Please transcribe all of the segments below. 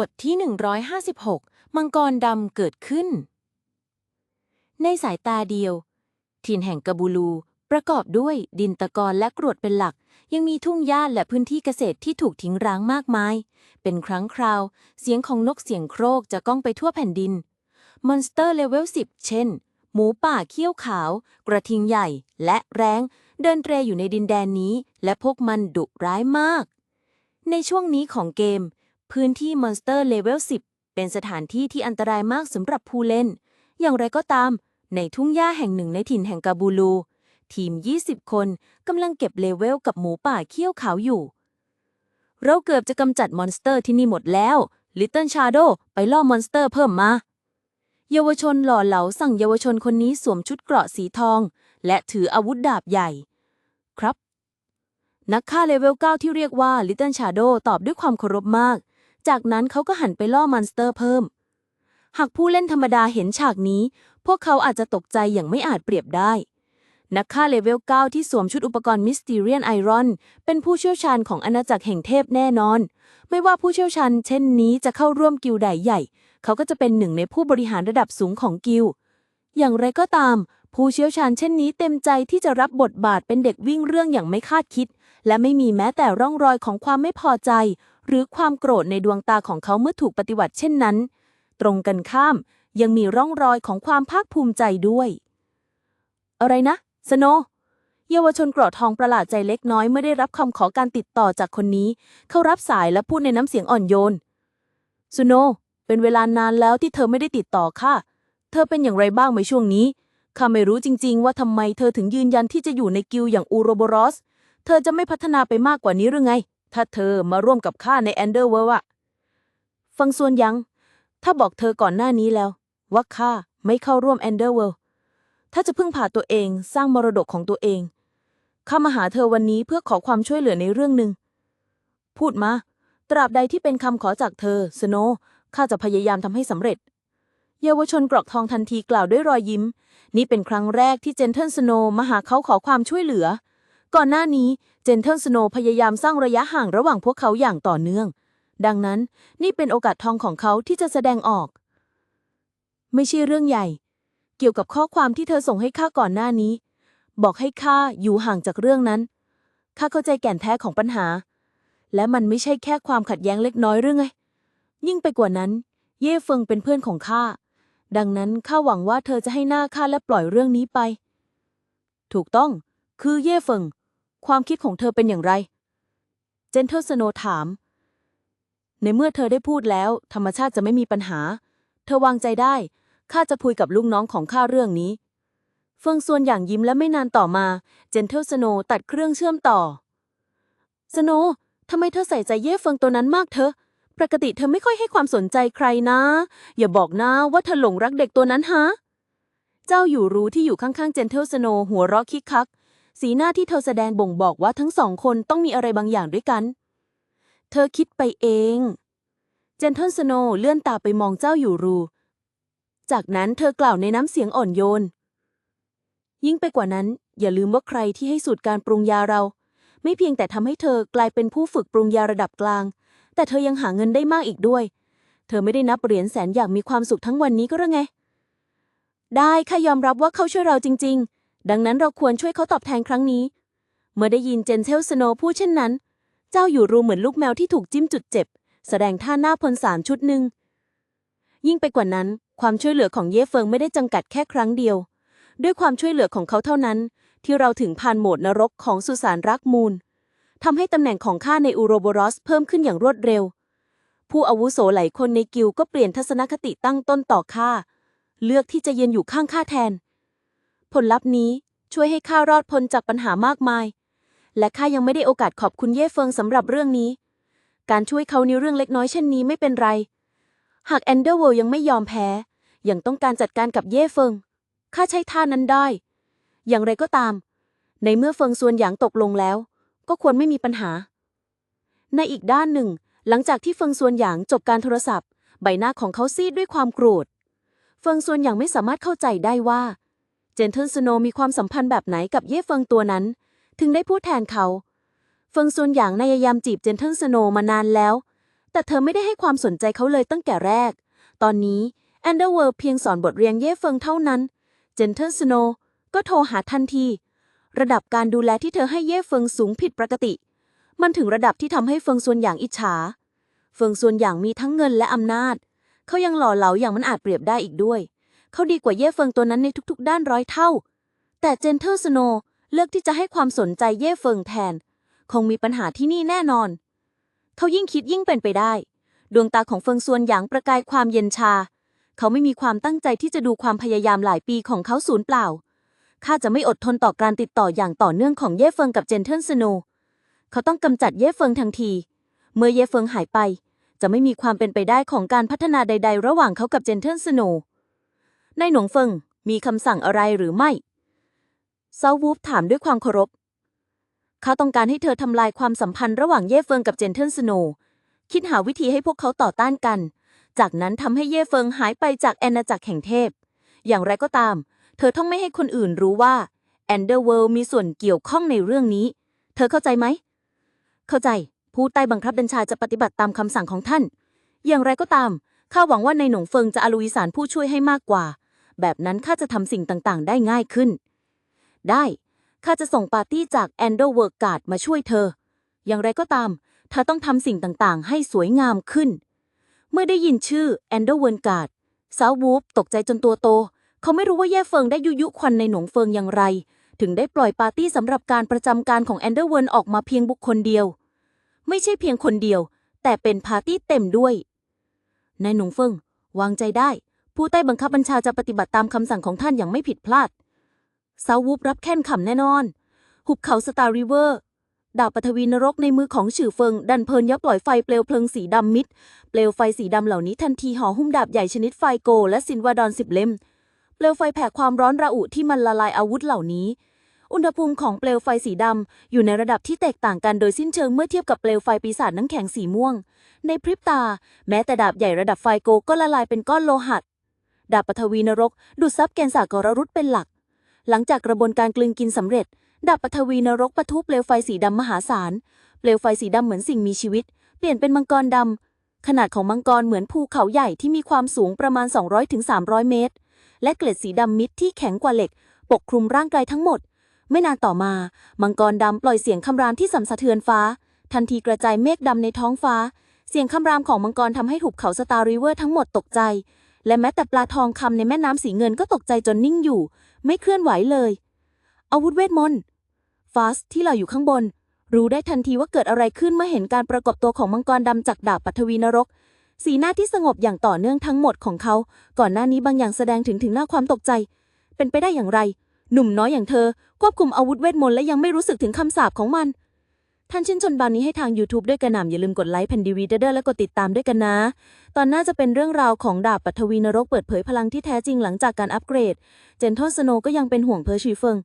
บทที่ 156 มังกรดำเกิดขึ้น ในสายตาเดียว ถิ่นแห่งกบูลู ประกอบด้วยดินตะกอนและกรวดเป็นหลัก ยังมีทุ่งหญ้าและพื้นที่เกษตรที่ถูกทิ้งร้างมากมาย เป็นครั้งคราว เสียงของนกเสียงโครกจะก้องไปทั่วแผ่นดิน มอนสเตอร์เลเวล 10 เช่น หมูป่าเขี้ยวขาว กระทิงใหญ่และแร้ง เดินเตรอยู่ในดินแดนนี้ และพวกมันดุร้ายมาก ในช่วงนี้ของเกม พื้นที่มอนสเตอร์เลเวล10 เป็นสถานที่ที่อันตรายมากสำหรับผู้เล่น อย่างไรก็ตาม ในทุ่งหญ้าแห่งหนึ่งในถิ่นแห่งกาบูลู ทีม 20 คนกำลังเก็บเลเวลกับหมูป่าเขี้ยวขาวอยู่ เราเกือบจะกำจัดมอนสเตอร์ที่นี่หมดแล้วลิตเติ้ลชาโดไปล่อมอนสเตอร์เพิ่มมาเยาวชนหล่อเหลาสั่งเยาวชนคนนี้สวมชุดเกราะสีทอง และถืออาวุธดาบใหญ่ ครับ นักฆ่าเลเวล 9 ที่เรียกว่า Little Shadow ตอบด้วยความเคารพมาก จากนั้นเขาก็หันไปล่อมอนสเตอร์เพิ่ม หากผู้เล่นธรรมดาเห็นฉากนี้ พวกเขาอาจจะตกใจอย่างไม่อาจเปรียบได้ นักฆ่าเลเวล 9 ที่สวมชุดอุปกรณ์มิสติเรียนไอรอน เป็นผู้เชี่ยวชาญของอาณาจักรแห่งเทพแน่นอน ไม่ว่าผู้เชี่ยวชาญเช่นนี้จะเข้าร่วมกิลด์ใดใหญ่ เขาก็จะเป็นหนึ่งในผู้บริหารระดับสูงของกิลด์อย่างไรก็ตาม ผู้เชี่ยวชาญเช่นนี้เต็มใจที่จะรับบทบาทเป็นเด็กวิ่งเรื่องอย่างไม่คาดคิด และไม่มีแม้แต่ร่องรอยของความไม่พอใจ หรือความโกรธในดวงตาของเขาเมื่อถูกปฏิวัติเช่นนั้น ตรงกันข้ามยังมีร่องรอยของความภาคภูมิใจด้วย อะไรนะ สโน เยาวชนกราะทองประหลาดใจเล็กน้อยเมื่อได้รับคำขอการติดต่อจากคนนี้ เขารับสายและพูดในน้ำเสียงอ่อนโยนสโน เป็นเวลานานแล้วที่เธอไม่ได้ติดต่อค่ะ เธอเป็นอย่างไรบ้างในช่วงนี้ข้าไม่รู้จริง ๆ ว่าทำไมเธอถึงยืนยันที่จะอยู่ในกิลอย่างอูโรโบรอส เธอจะไม่พัฒนาไปมากกว่านี้หรือไง ถ้าเธอมาร่วมกับข้าในแอนเดอร์เวลอะฟังส่วนยัง ถ้าบอกเธอก่อนหน้านี้แล้ว ว่าข้าไม่เข้าร่วมแอนเดอร์เวลถ้าจะพึ่งพาตัวเองสร้างมรดกของตัวเอง ข้ามาหาเธอวันนี้เพื่อขอความช่วยเหลือในเรื่องหนึ่ง พูดมา ตราบใดที่เป็นคำขอจากเธอ สโนว์ข้าจะพยายามทำให้สำเร็จ เยาวชนกรอกทองทันทีกล่าวด้วยรอยยิ้ม นี่เป็นครั้งแรกที่เจนเทิลสโนว์มาหาเขาขอความช่วยเหลือ ก่อนหน้านี้เจนเทิลสโนพยายามสร้างระยะห่างระหว่างพวกเขาอย่างต่อเนื่อง ดังนั้นนี่เป็นโอกาสทองของเขาที่จะแสดงออก ไม่ใช่เรื่องใหญ่ เกี่ยวกับข้อความที่เธอส่งให้ข้าก่อนหน้านี้ บอกให้ข้าอยู่ห่างจากเรื่องนั้นข้าเข้าใจแก่นแท้ของปัญหา และมันไม่ใช่แค่ความขัดแย้งเล็กน้อยหรือไง ยิ่งไปกว่านั้น เย่เฟิงเป็นเพื่อนของข้า ดังนั้นข้าหวังว่าเธอจะให้หน้าข้าและปล่อยเรื่องนี้ไป ถูกต้อง คือเย่เฟิง ความคิดของเธอเป็นอย่างไร เจนเทอร์สโนถาม ในเมื่อเธอได้พูดแล้ว ธรรมชาติจะไม่มีปัญหา เธอวางใจได้ ข้าจะคุยกับลูกน้องของข้าเรื่องนี้ เฟิงส่วนอย่างยิ้มและไม่นานต่อมา เจนเทอร์สโนตัดเครื่องเชื่อมต่อ สโนทำไมเธอใส่ใจเย่เฟิงตัวนั้นมากเธอ ปกติเธอไม่ค่อยให้ความสนใจใครนะ อย่าบอกนะว่าเธอหลงรักเด็กตัวนั้นฮะ เจ้าอยู่รู้ที่อยู่ข้างๆเจนเทลสโนหัวเราะคิกคัก สีหน้าที่เธอแสดงบ่งบอกว่าทั้งสองคนต้องมีอะไรบางอย่างด้วยกัน เธอคิดไปเอง เจนเทลสโนเลื่อนตาไปมองเจ้าอยู่รู จากนั้นเธอกล่าวในน้ำเสียงอ่อนโยน ยิ่งไปกว่านั้น อย่าลืมว่าใครที่ให้สูตรการปรุงยาเรา ไม่เพียงแต่ทำให้เธอกลายเป็นผู้ฝึกปรุงยาระดับกลาง แต่เธอยังหาเงินได้มากอีกด้วย เธอไม่ได้นับเหรียญแสนอย่างมีความสุขทั้งวันนี้ก็หรือไง ได้ข้ายอมรับว่าเขาช่วยเราจริง ๆ ดังนั้นเราควรช่วยเขาตอบแทนครั้งนี้ เมื่อได้ยินเจนเทลสโนพูดเช่นนั้น เจ้าอยู่รูเหมือนลูกแมวที่ถูกจิ้มจุดเจ็บ แสดงท่าหน้าพลสารชุดหนึ่ง ยิ่งไปกว่านั้น ความช่วยเหลือของเย่เฟิงไม่ได้จำกัดแค่ครั้งเดียว ด้วยความช่วยเหลือของเขาเท่านั้น ที่เราถึงผ่านโหมดนรกของสุสานรักมูลทำให้ตำแหน่งของข้าในอูโรโบรอสเพิ่มขึ้นอย่างรวดเร็ว ผู้อาวุโสหลายคนในกิลก็เปลี่ยนทัศนคติตั้งต้นต่อข้าเลือกที่จะยืนอยู่ข้างข้าแทน ผลลัพธ์นี้ช่วยให้ข้ารอดพ้นจากปัญหามากมาย และข้ายังไม่ได้โอกาสขอบคุณเย่เฟิงสำหรับเรื่องนี้ การช่วยเขาในเรื่องเล็กน้อยเช่นนี้ไม่เป็นไร หากแอนเดอร์เวลยังไม่ยอมแพ้ยังต้องการจัดการกับเย่เฟิงข้าใช้ท่านั้นได้ อย่างไรก็ตาม ในเมื่อเฟิงส่วนหยางตกลงแล้ว ก็ควรไม่มีปัญหา ในอีกด้านหนึ่ง หลังจากที่เฟิงส่วนหยางจบการโทรศัพท์ ใบหน้าของเขาซีดด้วยความโกรธ เฟิงส่วนหยางไม่สามารถเข้าใจได้ว่า เจนเทิลสโนมีความสัมพันธ์แบบไหนกับเย่เฟิงตัวนั้น ถึงได้พูดแทนเขา เฟิงส่วนหยางพยายามจีบเจนเทิลสโนมานานแล้ว แต่เธอไม่ได้ให้ความสนใจเขาเลยตั้งแต่แรก ตอนนี้แอนเดอร์เวิร์เพียงสอนบทเรียนเย่เฟิงเท่านั้น เจนเทอร์สโนก็โทรหาทันที ระดับการดูแลที่เธอให้เย่เฟิงสูงผิดปกติ มันถึงระดับที่ทำให้เฟิงส่วนอย่างอิจฉา เฟิงส่วนอย่างมีทั้งเงินและอำนาจ เขายังหล่อเหลาอย่างมันอาจเปรียบได้อีกด้วย เขาดีกว่าเย่เฟิงตัวนั้นในทุกๆ ด้านร้อยเท่า แต่เจนเทอร์สโนเลือกที่จะให้ความสนใจเย่เฟิงแทน คงมีปัญหาที่นี่แน่นอน เขายิ่งคิดยิ่งเป็นไปได้ ดวงตาของเฟิงซวนหยางประกายความเย็นชา เขาไม่มีความตั้งใจที่จะดูความพยายามหลายปีของเขาสูญเปล่าข้าจะไม่อดทนต่อการติดต่ออย่างต่อเนื่องของเย่เฟิงกับเจนเทิลสโนเขาต้องกำจัดเย่เฟิงทันที เมื่อเย่เฟิงหายไป จะไม่มีความเป็นไปได้ของการพัฒนาใด ๆ ระหว่างเขากับเจนเทิลสโน นายหนงเฟิงมีคำสั่งอะไรหรือไม่ซาวูฟถามด้วยความเคารพเขาต้องการให้เธอทำลายความสัมพันธ์ระหว่างเย่เฟิงกับเจนเทิลสโนว์คิดหาวิธีให้พวกเขาต่อต้านกัน จากนั้นทำให้เย่เฟิงหายไปจากแอนนาจักรแห่งเทพ อย่างไรก็ตาม เธอต้องไม่ให้คนอื่นรู้ว่าแอนเดอร์เวิลด์มีส่วนเกี่ยวข้องในเรื่องนี้ เธอเข้าใจไหม เข้าใจ ผู้ใต้บังคับบัญชาจะปฏิบัติตามคำสั่งของท่าน อย่างไรก็ตาม ข้าหวังว่าในหนงเฟิงจะอลุยสารผู้ช่วยให้มากกว่า แบบนั้นข้าจะทำสิ่งต่างๆ ได้ง่ายขึ้น ได้ ข้าจะส่งปาร์ตี้จากแอนเดอร์เวิร์กการ์ดมาช่วยเธอ อย่างไรก็ตาม เธอต้องทำสิ่งต่างๆ ให้สวยงามขึ้น เมื่อได้ยินชื่อแอนเดอร์เวิร์กการ์ดสาววูฟตกใจจนตัวโต เขาไม่รู้ว่าแย่เฟิงได้ยุยุควันในหนงเฟิงอย่างไร ถึงได้ปล่อยปาร์ตี้สำหรับการประจำการของแอนเดอร์เวิร์นออกมาเพียงบุคคลเดียว ไม่ใช่เพียงคนเดียว แต่เป็นปาร์ตี้เต็มด้วยนายหนงเฟิง วางใจได้ ผู้ใต้บังคับบัญชาจะปฏิบัติตามคำสั่งของท่านอย่างไม่ผิดพลาดสาววูฟรับแค้นขำแน่นอน หุบเขาสตาร์ริเวอร์ ดาบปฐวีนรกในมือของฉือเฟิง ดันเพลินยับปล่อยไฟเปลวเพลิงสีดำมิด เปลวไฟสีดำเหล่านี้ทันทีห่อหุ้มดาบใหญ่ชนิดไฟโก และซินวาดอนสิบเล่ม เปลวไฟแผ่ความร้อนระอุที่มันละลายอาวุธเหล่านี้ อุณหภูมิของเปลวไฟสีดำอยู่ในระดับที่แตกต่างกันโดยสิ้นเชิงเมื่อเทียบกับเปลวไฟปีศาจน้ำแข็งสีม่วง ในพริบตา แม้แต่ดาบใหญ่ระดับไฟโกก็ละลายเป็นก้อนโลหะ ดาบปฐวีนรก ดูดซับแกนสากรรุษเป็นหลัก หลังจากกระบวนการกลืนกินสำเร็จ ดาบปฐวีนรกปะทุเปลวไฟสีดำมหาศาล เปลวไฟสีดำเหมือนสิ่งมีชีวิต เปลี่ยนเป็นมังกรดำ ขนาดของมังกรเหมือนภูเขาใหญ่ที่มีความสูงประมาณ 200-300 เมตร และเกล็ดสีดำมิดที่แข็งกว่าเหล็ก ปกคลุมร่างกายทั้งหมด ไม่นานต่อมา มังกรดำปล่อยเสียงคำรามที่สั่นสะเทือนฟ้า ทันทีกระจายเมฆดำในท้องฟ้า เสียงคำรามของมังกรทำให้หุบเขาสตาร์ริเวอร์ทั้งหมดตกใจ และแม้แต่ปลาทองคำในแม่น้ำสีเงินก็ตกใจจนนิ่งอยู่ ไม่เคลื่อนไหวเลย อาวุธเวทมนต์ฟาสที่เราอยู่ข้างบน รู้ได้ทันทีว่าเกิดอะไรขึ้นเมื่อเห็นการประกอบตัวของมังกรดำจากดาบปัทวีนรก สีหน้าที่สงบอย่างต่อเนื่องทั้งหมดของเขา ก่อนหน้านี้บางอย่างแสดงถึงถึงหน้าความตกใจ เป็นไปได้อย่างไร หนุ่มน้อยอย่างเธอควบคุมอาวุธเวทมนต์และยังไม่รู้สึกถึงคำสาปของมัน ท่านชื่นชนบานนี้ให้ทาง YouTube ด้วยกระหน่ำอย่าลืมกดไลค์แผ่นดีวีเดอร์และกดติดตามด้วยกันนะ ตอนหน้าจะเป็นเรื่องราวของดาบปัทวีนรกเปิดเผยพลังที่แท้จริงหลังจากการอัปเกรด เจนทอนสโนก็ยังเป็นห่วงเพอร์ชีเฟิง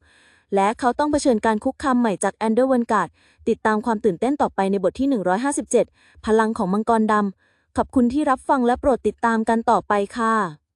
และเขาต้องเผชิญการคุกคามใหม่จากแอนเดอร์เวนการ์ดติดตามความตื่นเต้นต่อไปในบทที่ 157 พลังของมังกรดำขอบคุณที่รับฟังและโปรดติดตามกันต่อไปค่ะ